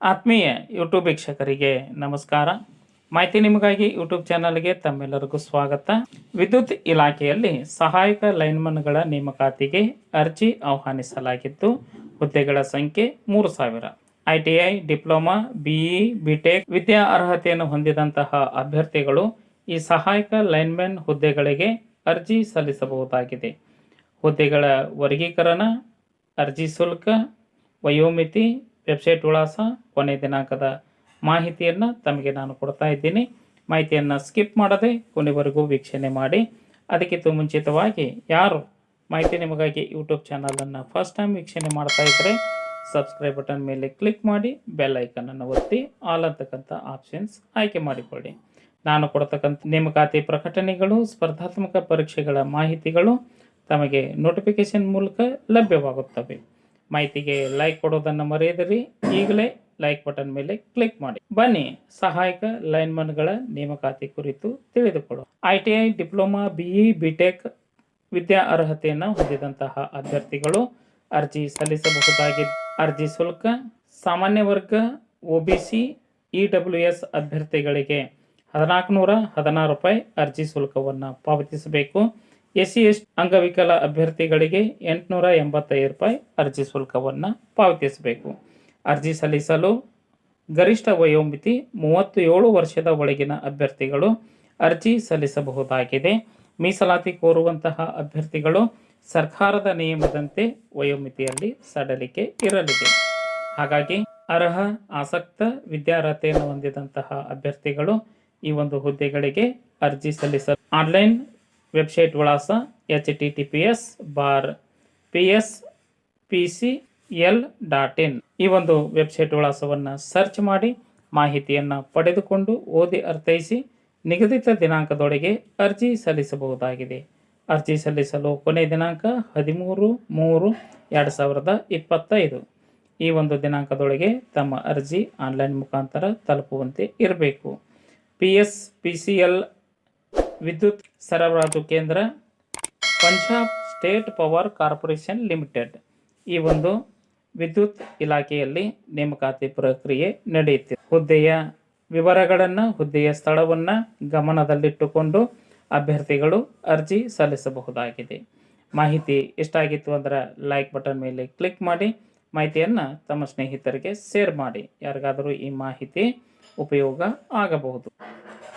ಆತ್ಮೀಯ ಯೂಟ್ಯೂಬ್ ವೀಕ್ಷಕರಿಗೆ ನಮಸ್ಕಾರ. ಮಾಹಿತಿ ನಿಮಗಾಗಿ ಯೂಟ್ಯೂಬ್ ಚಾನಲ್ಗೆ ತಮ್ಮೆಲ್ಲರಿಗೂ ಸ್ವಾಗತ. ವಿದ್ಯುತ್ ಇಲಾಖೆಯಲ್ಲಿ ಸಹಾಯಕ ಲೈನ್ಮನ್ಗಳ ನೇಮಕಾತಿಗೆ ಅರ್ಜಿ ಆಹ್ವಾನಿಸಲಾಗಿದ್ದು, ಹುದ್ದೆಗಳ ಸಂಖ್ಯೆ ಮೂರು ಸಾವಿರ. ಐಟಿಐ ಡಿಪ್ಲೊಮಾ ಬಿಇ ಬಿಟೆಕ್ ವಿದ್ಯಾ ಅರ್ಹತೆಯನ್ನು ಹೊಂದಿದಂತಹ ಅಭ್ಯರ್ಥಿಗಳು ಈ ಸಹಾಯಕ ಲೈನ್ಮನ್ ಹುದ್ದೆಗಳಿಗೆ ಅರ್ಜಿ ಸಲ್ಲಿಸಬಹುದಾಗಿದೆ. ಹುದ್ದೆಗಳ ವರ್ಗೀಕರಣ, ಅರ್ಜಿ ಶುಲ್ಕ, ವಯೋಮಿತಿ ವೆಬ್ಸೈಟ್ ವಿಳಾಸ ಕೊನೆ ದಿನಾಂಕದ ಮಾಹಿತಿಯನ್ನು ತಮಗೆ ನಾನು ಕೊಡ್ತಾ ಇದ್ದೀನಿ. ಮಾಹಿತಿಯನ್ನು ಸ್ಕಿಪ್ ಮಾಡದೆ ಕೊನೆವರೆಗೂ ವೀಕ್ಷಣೆ ಮಾಡಿ. ಅದಕ್ಕಿಂತ ಮುಂಚಿತವಾಗಿ ಯಾರು ಮಾಹಿತಿ ನಿಮಗಾಗಿ ಯೂಟ್ಯೂಬ್ ಚಾನಲನ್ನು ಫಸ್ಟ್ ಟೈಮ್ ವೀಕ್ಷಣೆ ಮಾಡ್ತಾ ಇದ್ದರೆ ಸಬ್ಸ್ಕ್ರೈಬ್ ಬಟನ್ ಮೇಲೆ ಕ್ಲಿಕ್ ಮಾಡಿ, ಬೆಲ್ ಐಕನನ್ನು ಒತ್ತಿ, ಆಲ್ ಅಂತಕ್ಕಂಥ ಆಪ್ಷನ್ಸ್ ಆಯ್ಕೆ ಮಾಡಿಕೊಳ್ಳಿ. ನಾನು ಕೊಡ್ತಕ್ಕಂಥ ನೇಮಕಾತಿ ಪ್ರಕಟಣೆಗಳು, ಸ್ಪರ್ಧಾತ್ಮಕ ಪರೀಕ್ಷೆಗಳ ಮಾಹಿತಿಗಳು ತಮಗೆ ನೋಟಿಫಿಕೇಶನ್ ಮೂಲಕ ಲಭ್ಯವಾಗುತ್ತವೆ. ಮಾಹಿತಿಗೆ ಲೈಕ್ ಕೊಡೋದನ್ನು ಮರೆಯದಿರಿ. ಈಗಲೇ ಲೈಕ್ ಬಟನ್ ಮೇಲೆ ಕ್ಲಿಕ್ ಮಾಡಿ. ಬನ್ನಿ, ಸಹಾಯಕ ಲೈನ್ಮನ್ಗಳ ನೇಮಕಾತಿ ಕುರಿತು ತಿಳಿದುಕೊಳ್ಳೋ I T I diploma BE BTech ವಿದ್ಯಾ ಅರ್ಹತೆಯನ್ನು ಹೊಂದಿದಂತಹ ಅಭ್ಯರ್ಥಿಗಳು ಅರ್ಜಿ ಸಲ್ಲಿಸಬಹುದಾಗಿದ್ದ ಅರ್ಜಿ ಶುಲ್ಕ, ಸಾಮಾನ್ಯ ವರ್ಗ, O B C, E W S ಅಭ್ಯರ್ಥಿಗಳಿಗೆ ಹದಿನಾಲ್ಕು ನೂರ ಹದಿನಾರು ರೂಪಾಯಿ ಅರ್ಜಿ ಶುಲ್ಕವನ್ನು ಪಾವತಿಸಬೇಕು. ಎಸ್ ಸಿ ಎಸ್ ಅಂಗವಿಕಲ ಅಭ್ಯರ್ಥಿಗಳಿಗೆ ಎಂಟುನೂರ ಎಂಬತ್ತೈದು ರೂಪಾಯಿ ಅರ್ಜಿ ಶುಲ್ಕವನ್ನು ಪಾವತಿಸಬೇಕು. ಅರ್ಜಿ ಸಲ್ಲಿಸಲು ಗರಿಷ್ಠ ವಯೋಮಿತಿ ಮೂವತ್ತು ಏಳು ವರ್ಷದ ಒಳಗಿನ ಅಭ್ಯರ್ಥಿಗಳು ಅರ್ಜಿ ಸಲ್ಲಿಸಬಹುದಾಗಿದೆ. ಮೀಸಲಾತಿ ಕೋರುವಂತಹ ಅಭ್ಯರ್ಥಿಗಳು ಸರ್ಕಾರದ ನಿಯಮದಂತೆ ವಯೋಮಿತಿಯಲ್ಲಿ ಸಡಲಿಕೆ ಇರಲಿದೆ. ಹಾಗಾಗಿ ಅರ್ಹ, ಆಸಕ್ತ ವಿದ್ಯಾರ್ಹತೆಯನ್ನು ಹೊಂದಿದಂತಹ ಅಭ್ಯರ್ಥಿಗಳು ಈ ಒಂದು ಹುದ್ದೆಗಳಿಗೆ ಅರ್ಜಿ ಸಲ್ಲಿಸಲು ಆನ್ಲೈನ್ ವೆಬ್ಸೈಟ್ ವಿಳಾಸ H T T P S bar P S P C L dot in. ಈ ಒಂದು ವೆಬ್ಸೈಟ್ ವಿಳಾಸವನ್ನು ಸರ್ಚ್ ಮಾಡಿ ಮಾಹಿತಿಯನ್ನು ಪಡೆದುಕೊಂಡು ಓದಿ ಅರ್ಥೈಸಿ ನಿಗದಿತ ದಿನಾಂಕದೊಳಗೆ ಅರ್ಜಿ ಸಲ್ಲಿಸಬಹುದಾಗಿದೆ. ಅರ್ಜಿ ಸಲ್ಲಿಸಲು ಕೊನೆ ದಿನಾಂಕ ಹದಿಮೂರು ಮೂರು ಎರಡು ಸಾವಿರದ ಇಪ್ಪತ್ತೈದು. ಈ ಒಂದು ದಿನಾಂಕದೊಳಗೆ ತಮ್ಮ ಅರ್ಜಿ ಆನ್ಲೈನ್ ಮುಖಾಂತರ ತಲುಪುವಂತೆ ಇರಬೇಕು. P S P C L ವಿದ್ಯುತ್ ಸರಬರಾಜು ಕೇಂದ್ರ, Punjab state power corporation limited. ಈ ಒಂದು ವಿದ್ಯುತ್ ಇಲಾಖೆಯಲ್ಲಿ ನೇಮಕಾತಿ ಪ್ರಕ್ರಿಯೆ ನಡೆಯುತ್ತಿದೆ ಹುದ್ದೆಯ ವಿವರಗಳನ್ನು, ಹುದ್ದೆಯ ಸ್ಥಳವನ್ನು ಗಮನದಲ್ಲಿಟ್ಟುಕೊಂಡು ಅಭ್ಯರ್ಥಿಗಳು ಅರ್ಜಿ ಸಲ್ಲಿಸಬಹುದಾಗಿದೆ. ಮಾಹಿತಿ ಇಷ್ಟ ಆಗಿತ್ತು ಅಂದ್ರೆ ಲೈಕ್ ಬಟನ್ ಮೇಲೆ ಕ್ಲಿಕ್ ಮಾಡಿ, ಮಾಹಿತಿಯನ್ನು ತಮ್ಮ ಸ್ನೇಹಿತರಿಗೆ ಶೇರ್ ಮಾಡಿ. ಯಾರಿಗಾದರೂ ಈ ಮಾಹಿತಿ ಉಪಯೋಗ ಆಗಬಹುದು.